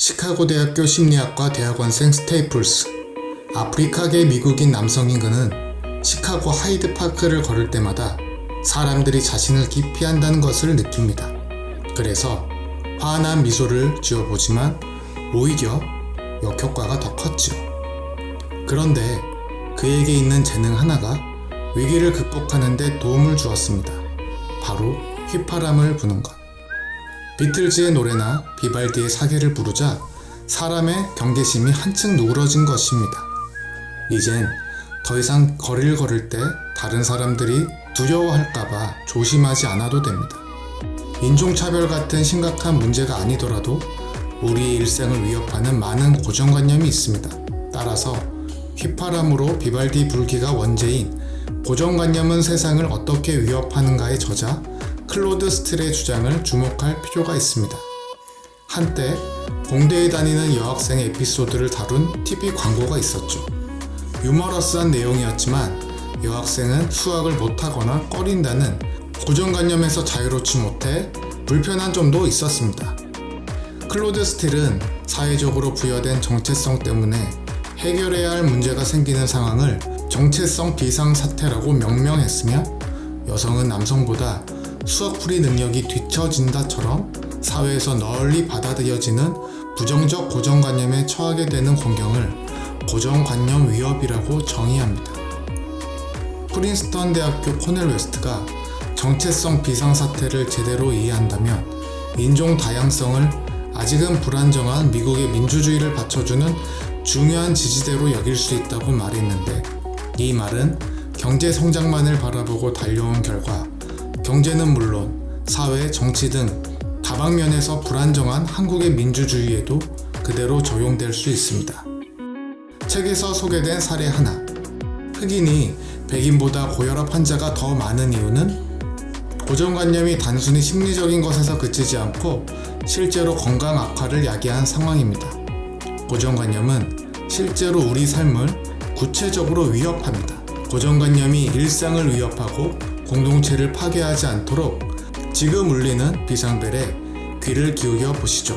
시카고 대학교 심리학과 대학원생 스테이플스. 아프리카계 미국인 남성 인근은 시카고 하이드 파크를 걸을 때마다 사람들이 자신을 기피한다는 것을 느낍니다. 그래서 환한 미소를 지어보지만 오히려 역효과가 더 컸죠. 그런데 그에게 있는 재능 하나가 위기를 극복하는데 도움을 주었습니다. 바로 휘파람을 부는 것. 비틀즈의 노래나 비발디의 사계를 부르자 사람의 경계심이 한층 누그러진 것입니다. 이젠 더 이상 거리를 걸을 때 다른 사람들이 두려워할까봐 조심하지 않아도 됩니다. 인종차별 같은 심각한 문제가 아니더라도 우리의 일생을 위협하는 많은 고정관념이 있습니다. 따라서 휘파람으로 비발디 불기가 원제인 고정관념은 세상을 어떻게 위협하는가의 저자 클로드 스틸의 주장을 주목할 필요가 있습니다. 한때 공대에 다니는 여학생 에피소드를 다룬 TV 광고가 있었죠. 유머러스한 내용이었지만 여학생은 수학을 못하거나 꺼린다는 고정관념에서 자유롭지 못해 불편한 점도 있었습니다. 클로드 스틸은 사회적으로 부여된 정체성 때문에 해결해야 할 문제가 생기는 상황을 정체성 비상사태라고 명명했으며 여성은 남성보다 수학풀이 능력이 뒤처진다처럼 사회에서 널리 받아들여지는 부정적 고정관념에 처하게 되는 공경을 고정관념 위협이라고 정의합니다. 프린스턴 대학교 코넬 웨스트가 정체성 비상사태를 제대로 이해한다면 인종 다양성을 아직은 불안정한 미국의 민주주의를 받쳐주는 중요한 지지대로 여길 수 있다고 말했는데 이 말은 경제 성장만을 바라보고 달려온 결과 경제는 물론 사회, 정치 등 다방면에서 불안정한 한국의 민주주의에도 그대로 적용될 수 있습니다. 책에서 소개된 사례 하나. 흑인이 백인보다 고혈압 환자가 더 많은 이유는 고정관념이 단순히 심리적인 것에서 그치지 않고 실제로 건강 악화를 야기한 상황입니다. 고정관념은 실제로 우리 삶을 구체적으로 위협합니다. 고정관념이 일상을 위협하고 공동체를 파괴하지 않도록 지금 울리는 비상벨에 귀를 기울여 보시죠.